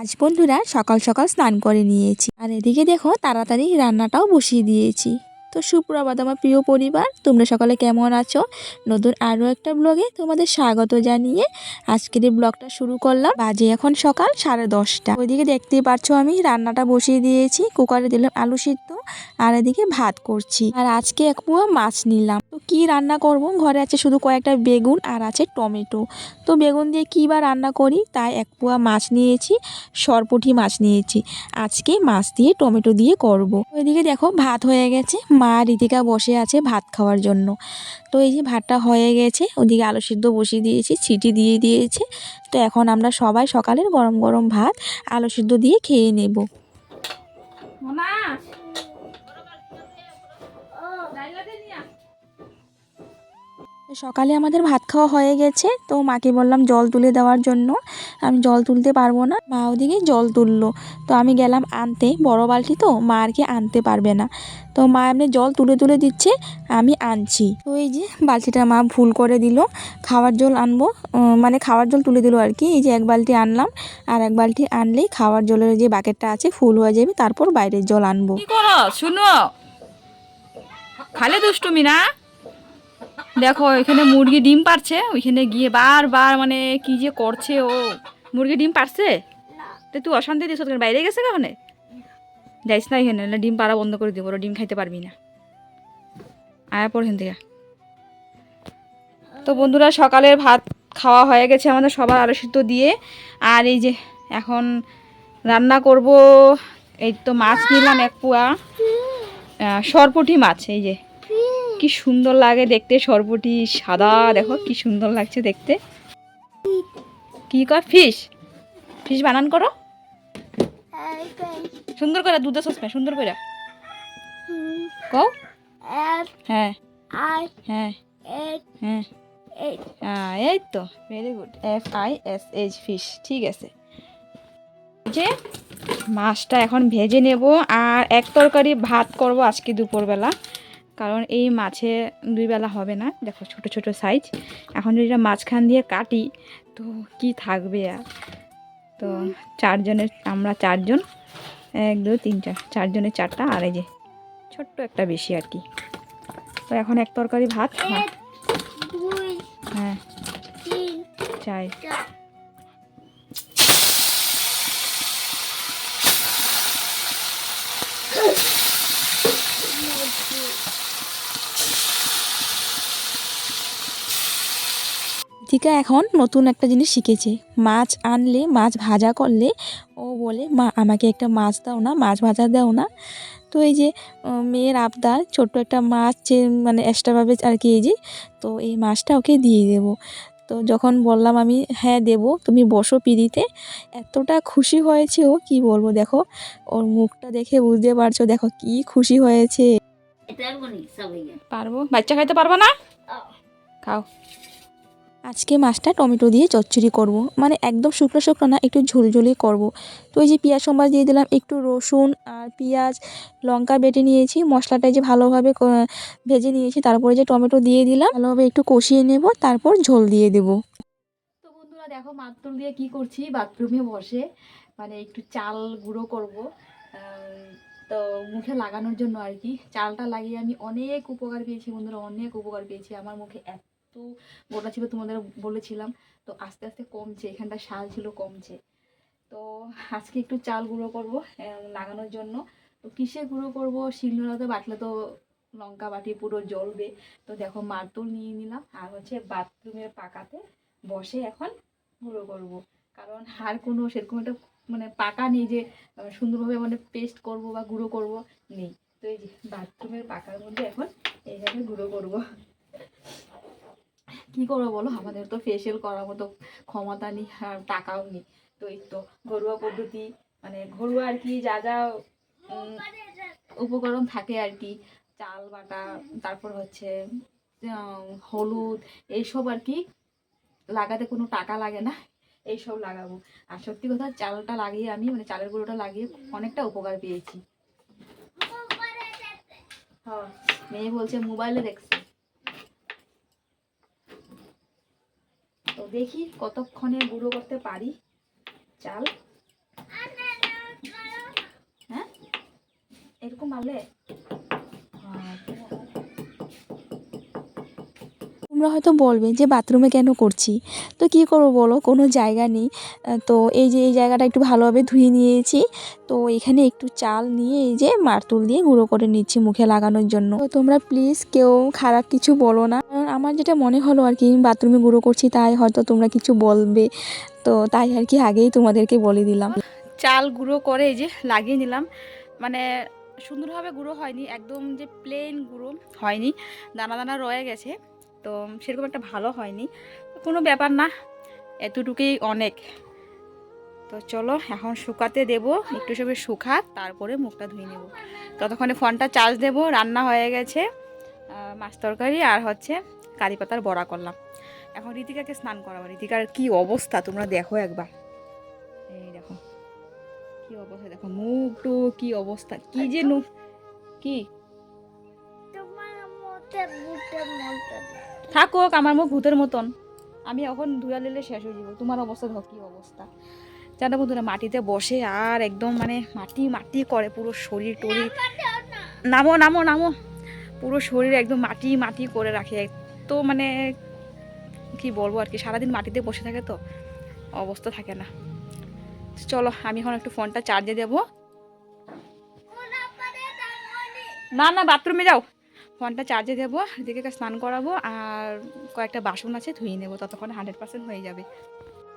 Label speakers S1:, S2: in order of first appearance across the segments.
S1: আজ বন্ধুরা সকাল সকাল স্নান করে নিয়েছি। আর এদিকে দেখো তাড়াতাড়ি রান্নাটাও বসিয়ে দিয়েছি। তো সুপ্রভাত আমার প্রিয় পরিবার, তোমরা সকালে কেমন আছো? নতুন আরও একটা ব্লগে তোমাদের স্বাগত জানিয়ে আজকের এই ব্লগটা শুরু করলাম। বাজে এখন সকাল সাড়ে দশটা। ওইদিকে দেখতেই পারছ আমি রান্নাটা বসিয়ে দিয়েছি, কুকারে দিলাম আলু সিদ্ধ আর এদিকে ভাত করছি। আর আজকে এক পোয়া মাছ নিলাম। তো কি রান্না করব? ঘরে আছে শুধু কয়েকটা বেগুন আর আছে টমেটো। তো বেগুন দিয়ে কী বা রান্না করি? তাই এক পোয়া মাছ নিয়েছি, সরপুঁটি মাছ নিয়েছি। আজকে মাছ দিয়ে টমেটো দিয়ে করব। ওইদিকে দেখো ভাত হয়ে গেছে মা রীতিকা বসে আছে ভাত খাওয়ার জন্য। তো এই যে ভাতটা হয়ে গেছে, ওদিকে আলু সিদ্ধ বসিয়ে দিয়েছি, ছিটি দিয়ে দিয়েছে। তো এখন আমরা সবাই সকালের গরম গরম ভাত, আলু সিদ্ধ দিয়ে খেয়ে নেব। সকালে আমাদের ভাত খাওয়া হয়ে গেছে, তো মাকে বললাম জল তুলে দেওয়ার জন্য। আমি জল তুলতে পারব না, মা ওদিকে জল তুললো। তো আমি গেলাম আনতে, বড় বালতি তো, মা আর কি আনতে পারবে না। তো মা এমনি জল তুলে তুলে দিচ্ছে, আমি আনছি। তো এই যে বালতিটা মা ভুল করে দিল, খাওয়ার জল আনব মানে খাওয়ার জল তুলে দিল আর কি। এই যে এক বালতি আনলাম, আর এক বালতি আনলেই খাওয়ার জলের যে বাকেটটা আছে, ফুল হয়ে যাবে, তারপর বাইরের জল আনব।
S2: শুনো। খালে দুষ্টুমি না? দেখো এখানে মুরগি ডিম পারছে ওইখানে গিয়ে বারবার মানে কি যে করছে ও। মুরগি ডিম পারছে? তো তুই অশান্তি দিস বাইরে গেছে কখনে? যাইস না এখানে ডিম পাড়া বন্ধ করে দিব ওরা ডিম খাইতে পারবি না। আয়া পর এখান থেকে। তো বন্ধুরা সকালের ভাত খাওয়া হয়ে গেছে আমাদের সবার আলু সিদ্ধ দিয়ে। আর এই যে এখন রান্না করব এই তো মাছ নিলাম এক পোয়া। সরপুঁটি মাছ এই যে। কি সুন্দর লাগে দেখতে। সরপুঁটি সাদা, দেখো কি সুন্দর লাগছে দেখতে। কি কয় ফিশ? ফিশ বানান করো। সুন্দর করে দুধের সসমে সুন্দর করে। কও। হ্যাঁ। হ্যাঁ। হ্যাঁ। এই তো very good F I S fish ঠিক আছে। যে, মাছটা এখন ভেজে নেব, আর এক তরকারি ভাত করব আজকে দুপুরবেলা। কারণ এই মাছে দুই বেলা হবে না। দেখো ছোট ছোট সাইজ এখন যদি মাঝখান দিয়ে কাটি তো কি থাকবে আর? তো চারজনের আমরা চারজন এক দুই তিন চার চারজনের চারটা আর এই যে ছোট্ট একটা বেশি আর কি। তো এখন এক তরকারি ভাত হ্যাঁ। হ্যাঁ চাই।
S1: টিকা এখন নতুন একটা জিনিস শিখেছে। মাছ আনলে মাছ ভাজা করলে ও বলে মা আমাকে একটা মাছ দাও না মাছ ভাজা দাও না। তো এই যে মেয়ের আবদার ছোট্ট একটা মাছ যে মানে এক্সট্রাভাবে আর কি এই যে তো এই মাছটা ওকে দিয়ে দেব। তো যখন বললাম আমি হ্যাঁ দেব তুমি বসো পিড়িতে। এতটা খুশি হয়েছে ও কি বলব দেখো ওর মুখটা দেখে বুঝতে পারছ দেখো কি খুশি হয়েছে।
S2: পারব? বাচ্চা খাইতে পারব না? খাও।
S1: আজকে মাছটা টমেটো দিয়ে চচ্চড়ি করব। মানে একদম শুকনো শুকনো না, একটু ঝোলঝোলি করব। তো এই যে পেঁয়াজ সম্বাস দিয়ে দিলাম, একটু রসুন আর পেঁয়াজ, লঙ্কা বেটে নিয়েছি, মশলাটা যে ভালোভাবে ভেজে নিয়েছি, তারপরে যে টমেটো দিয়ে দিলাম, ভালোভাবে একটু কষিয়ে নেব, তারপর ঝোল দিয়ে দেব
S2: তো বন্ধুরা দেখো মাতুল দিয়ে কি করছি, বাথরুমে বসে মানে একটু চাল গুঁড়ো করব তো মুখে লাগানোর জন্য আর কি, চালটা লাগিয়ে আমি অনেক উপকার পেয়েছি বন্ধুরা, অনেক উপকার পেয়েছি আমার মুখে এত গোটা ছিল তোমাদের বলেছিলাম। তো আস্তে আস্তে কমছে, এখানটা শাল ছিল কমছে। তো আজকে একটু চাল গুঁড়ো করব লাগানোর জন্য। তো কিসে গুঁড়ো করব? শিলনোড়াতে বাটলে তো লঙ্কা বাটি পুরো জ্বলবে। তো দেখো মার্তুল নিয়ে নিলাম, আর হচ্ছে বাথরুমের পাকাতে বসে এখন গুঁড়ো করব। কারণ আর কোনো সেরকম একটা মানে পাকা নেই যে সুন্দরভাবে মানে পেস্ট করব বা গুঁড়ো করব নেই। তো এই যে বাথরুমের পাকার মধ্যে এখন এইভাবে গুঁড়ো করব। কি করব বলো? আমাদের তো ফেসিয়াল করার মতো ক্ষমতা নেই আর টাকাও নেই। তো এই তো ঘরোয়া পদ্ধতি মানে ঘরোয়া আর কি যা যা উপকরণ থাকে আর কি। চাল বাটা তারপর হচ্ছে হলুদ এইসব আর কি লাগাতে কোনো টাকা লাগে না এইসব লাগাবো। আর সত্যি কথা চালটা লাগিয়ে আমি মানে চালের গুঁড়োটা লাগিয়ে অনেকটা উপকার পেয়েছি। হ্যাঁ মেয়ে বলছে মোবাইলে দেখছে। দেখি কতক্ষণে গুঁড়ো করতে পারি। চাল। হ্যাঁ? এরকম আলে হ্যাঁ
S1: তোমরা হয়তো বলবে যে বাথরুমে কেন করছি? তো কি করব বলো? কোনো জায়গা নেই। তো এই যে, এই জায়গাটা একটু ভালোভাবে ধুয়ে নিয়েছি। তো এখানে একটু চাল নিয়ে এই যে মারতুল দিয়ে গুঁড়ো করে নিচ্ছি মুখে লাগানোর জন্য। তো তোমরা প্লিজ কেউ খারাপ কিছু বলো না। কারণ আমার যেটা মনে হলো আর কি বাথরুমে গুঁড়ো করছি, তাই হয়তো তোমরা কিছু বলবে। তো তাই আর কি আগেই তোমাদেরকে বলে দিলাম।
S2: চাল গুঁড়ো করে এই যে লাগিয়ে নিলাম। মানে সুন্দরভাবে গুঁড়ো হয়নি, একদম যে প্লেন গুঁড়ো হয়নি। দানা দানা রয়ে গেছে। তো সেরকম একটা ভালো হয়নি। কোনো ব্যাপার না এতটুকুই অনেক। তো চলো এখন শুকাতে দেব একটু সবে শুকাক তারপরে মুখটা ধুয়ে নেব। ততক্ষণে ফোনটা চার্জ দেব রান্না হয়ে গেছে মাছ তরকারি আর হচ্ছে কারি পাতার বড়া করলাম। এখন রীতিকাকে স্নান করাবো। রীতিকার কি অবস্থা? তোমরা দেখো একবার। এই দেখো কি অবস্থা? দেখো মুখ টু কি অবস্থা? কি যে নু কি? থাকুক, আমার মুখ ভূতের মতন। আমি এখন ধুয়া নিলে শেষ হয়ে যাব। তোমার অবস্থা দেখো, কি অবস্থা। জানো বন্ধুরা, মাটিতে বসে আর একদম মানে মাটি মাটি করে পুরো শরীর টরীর। নামো নামো নামো। পুরো শরীর একদম মাটি মাটি করে রাখে। তো মানে কি বলব আর কি, সারাদিন মাটিতে বসে থাকে তো, অবস্থা থাকে না। চলো, আমি এখন একটু ফোনটা চার্জে দেবো। না না বাথরুমে যাও। ফোনটা চার্জে দেবো দিকে স্নান করাবো আর কয়েকটা বাসন আছে ধুয়ে নেব, ততক্ষণ হান্ড্রেড পার্সেন্ট হয়ে যাবে।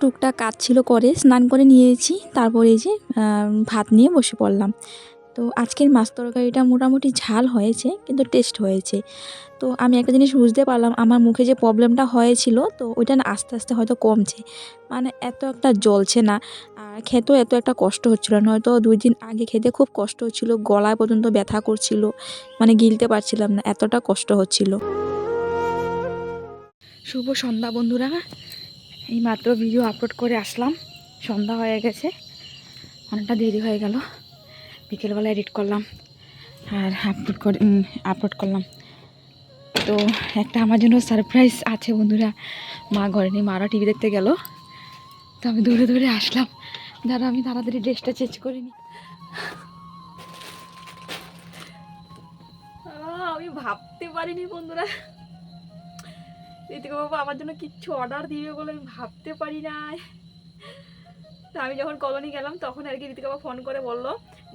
S1: টুকটা কাজ ছিল করে স্নান করে নিয়েছি, তারপরে এই যে ভাত নিয়ে বসে পড়লাম। তো আজকের মাছ তরকারিটা মোটামুটি ঝাল হয়েছে, কিন্তু টেস্ট হয়েছে। তো আমি একটা জিনিস বুঝতে পারলাম, আমার মুখে যে প্রবলেমটা হয়েছিল, তো ওইটা না আস্তে আস্তে হয়তো কমছে। মানে এত একটা জ্বলছে না, আর খেতেও এত একটা কষ্ট হচ্ছিল না। হয়তো দুই দিন আগে খেতে খুব কষ্ট হচ্ছিল, গলায় পর্যন্ত ব্যথা করছিল মানে গিলতে পারছিলাম না, এতটা কষ্ট হচ্ছিল।
S2: শুভ সন্ধ্যা বন্ধুরা, এই মাত্র ভিডিও আপলোড করে আসলাম। সন্ধ্যা হয়ে গেছে, অনেকটা দেরি হয়ে গেল। বিকেলবেলা এডিট করলাম আর আপলোড করে আপলোড করলাম। তো একটা আমার জন্য সারপ্রাইজ আছে বন্ধুরা। মা ঘরে নেই মারা টিভি দেখতে গেল। তো আমি দৌড়ে দৌড়ে আসলাম। দাদা আমি তাড়াতাড়ি ড্রেসটা চেঞ্জ করে নিই। আহ, আমি ভাবতে পারিনি বন্ধুরা। ঋতিকা বাবা আমার জন্য কিচ্ছু অর্ডার দিবে বলে আমি ভাবতে পারি নাই। তো আমি যখন কলোনি গেলাম, তখন আর কি ঋতিকা বাবা ফোন করে বলল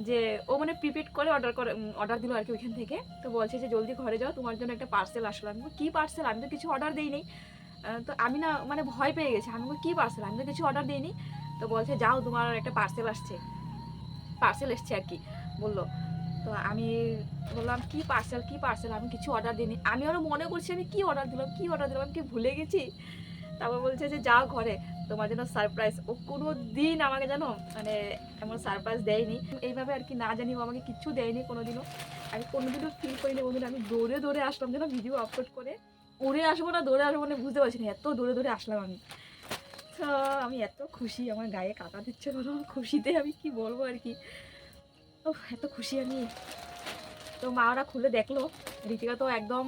S2: যে, ও মানে প্রিপেড করে অর্ডার করে অর্ডার দিল আর কি ওইখান থেকে। তো বলছে যে, জলদি ঘরে যাও, তোমার জন্য একটা পার্সেল আসলো। আমি কি পার্সেল আমি তো কিছু অর্ডার দিইনি। তো আমি না মানে ভয় পেয়ে গেছি। আমি কি পার্সেল আমি তো কিছু অর্ডার দিইনি। তো বলছে, যাও, তোমার একটা পার্সেল আসছে। পার্সেল এসছে আর কি, বলল। তো আমি বললাম, কি পার্সেল কি পার্সেল আমি কিছু অর্ডার দিইনি। আমি আরও মনে করছি, আমি কি অর্ডার দিলাম, কি অর্ডার দিলাম, আমি কি ভুলে গেছি? তারপর বলছে যে, যাও ঘরে। তোমার জন্য সারপ্রাইজ ও কোনো দিন আমাকে জানো মানে এমন সারপ্রাইজ দেয়নি। এইভাবে আর কি না জানি, ও আমাকে কিচ্ছু দেয়নি কোনোদিনও। আমি কোনোদিনও ফিল করিনি বন্ধুরা। আমি দৌড়ে দৌড়ে আসলাম, যেন ভিডিও আপলোড করে। উড়ে আসব না, দৌড়ে আসব না বুঝতে পারছি না, এত দৌড়ে দৌড়ে আসলাম আমি। তো আমি এত খুশি, আমার গায়ে কাটা দিচ্ছে বলো, খুশিতে আমি কি বলব আর কি। ও এত খুশি আমি। তো মা ওরা খুলে দেখল ঋতিকা তো একদম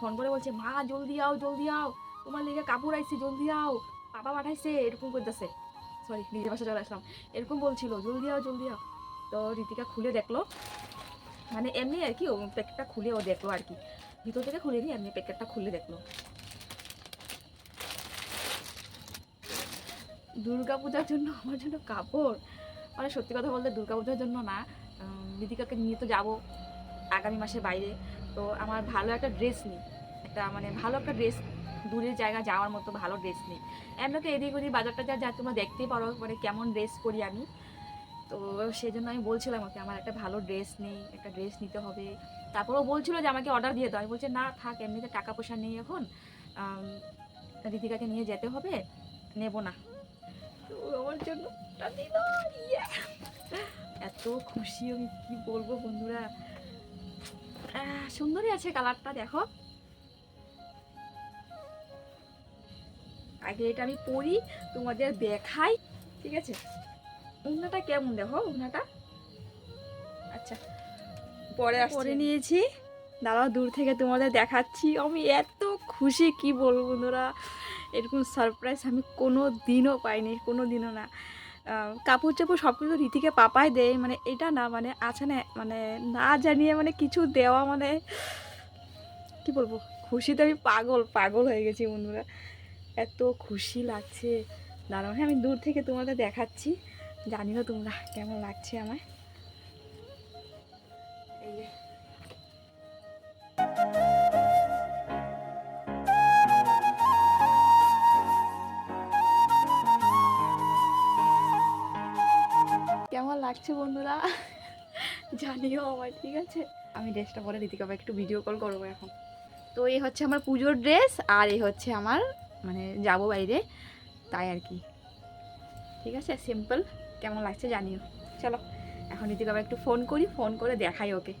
S2: ফোন করে বলছে, মা, জলদি আও জলদি আও। তোমার লেগে কাপড় আইছে, জলদি আও। পাপা পাঠাইছে এরকম করতেছে সরি নিজের বাসা চলে আসলাম। এরকম বলছিল জলদি আও জলদি আও। তো ঋতিকা খুলে দেখল। মানে এমনি আর কি ও প্যাকেটটা খুলে ও দেখল আর কি। ভিতর থেকে খুলে নি এমনি প্যাকেটটা খুলে দেখল। দুর্গা পূজার জন্য আমার জন্য কাপড়। মানে সত্যি কথা বলতে দুর্গা পূজার জন্য না উম, ঋতিকাকে নিয়ে তো যাব আগামী মাসে বাইরে। তো আমার ভালো একটা ড্রেস নিই। একটা মানে ভালো একটা ড্রেস দূরের জায়গা যাওয়ার মতো ভালো ড্রেস নেই। এমনি তো এদিক ওদিক বাজারটা যা যা তোমরা দেখতেই পারো মানে কেমন ড্রেস পরি আমি। তো সেই জন্য আমি বলছিলাম ওকে, আমার একটা ভালো ড্রেস নেই, একটা ড্রেস নিতে হবে। তারপর ও বলছিল যে, আমাকে অর্ডার দিয়ে দাও। আমি বলছি, না, থাক, এমনিতে টাকা পয়সা নেই এখন। ঋতিকাকে নিয়ে যেতে হবে, নেব না। তো আমার জন্য ইয়ে। এত খুশি আমি, কি বলব বন্ধুরা। সুন্দরই আছে কালারটা দেখো। আগে এটা আমি পরি, তোমাদের দেখাই, ঠিক আছে? উন্নাটা কেমন দেখো, উন্নাটা? আচ্ছা পরে পরে নিয়েছি। দাদা দূর থেকে তোমাদের দেখাচ্ছি। আমি এত খুশি, কি বলব বন্ধুরা? এরকম সারপ্রাইজ আমি কোনো দিনও পাইনি কোনো দিনও না। কাপড় চাপড় সব কিছু রীতিকে পাপাই দেয় মানে এটা না মানে আছে না মানে না জানিয়ে মানে কিছু দেওয়া মানে কি বলব? খুশিতে আমি পাগল পাগল হয়ে গেছি বন্ধুরা। এত খুশি লাগছে। দাঁড়াও হ্যাঁ আমি দূর থেকে তোমাদের দেখাচ্ছি। জানি না তোমরা কেমন লাগছে আমায়। কেমন লাগছে বন্ধুরা? জানিও আমার ঠিক আছে? আমি ড্রেসটা পরে রীতিকাবা একটু ভিডিও কল করব এখন। তো এই হচ্ছে আমার পুজোর ড্রেস আর এই হচ্ছে আমার মানে যাব বাইরে, তাই আর কি। ঠিক আছে? সিম্পল কেমন লাগছে জানিও। চলো, এখন রীতিকাবা একটু ফোন করি ফোন করে দেখাই ওকে।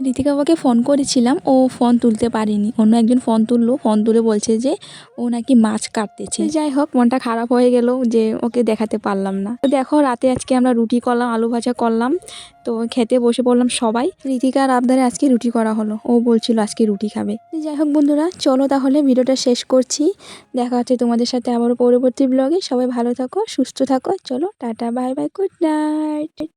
S1: ঋতিকা বাবাকে ফোন করেছিলাম, ও ফোন তুলতে পারেনি। অন্য একজন ফোন তুললো ফোন তুলে বলছে যে, ও নাকি মাছ কাটতেছে। যাই হোক, মনটা খারাপ হয়ে গেল যে, ওকে দেখাতে পারলাম না। তো দেখো, রাতে আজকে আমরা রুটি করলাম, আলু ভাজা করলাম। তো খেতে বসে পড়লাম সবাই। ঋতিকার আবদারে আজকে রুটি করা হলো। ও বলছিল আজকে রুটি খাবে। যাই হোক বন্ধুরা, চলো তাহলে ভিডিওটা শেষ করছি। দেখা হচ্ছে তোমাদের সাথে আবারও পরবর্তী ব্লগে সবাই ভালো থাকো, সুস্থ থাকো। চলো, tata bye bye good night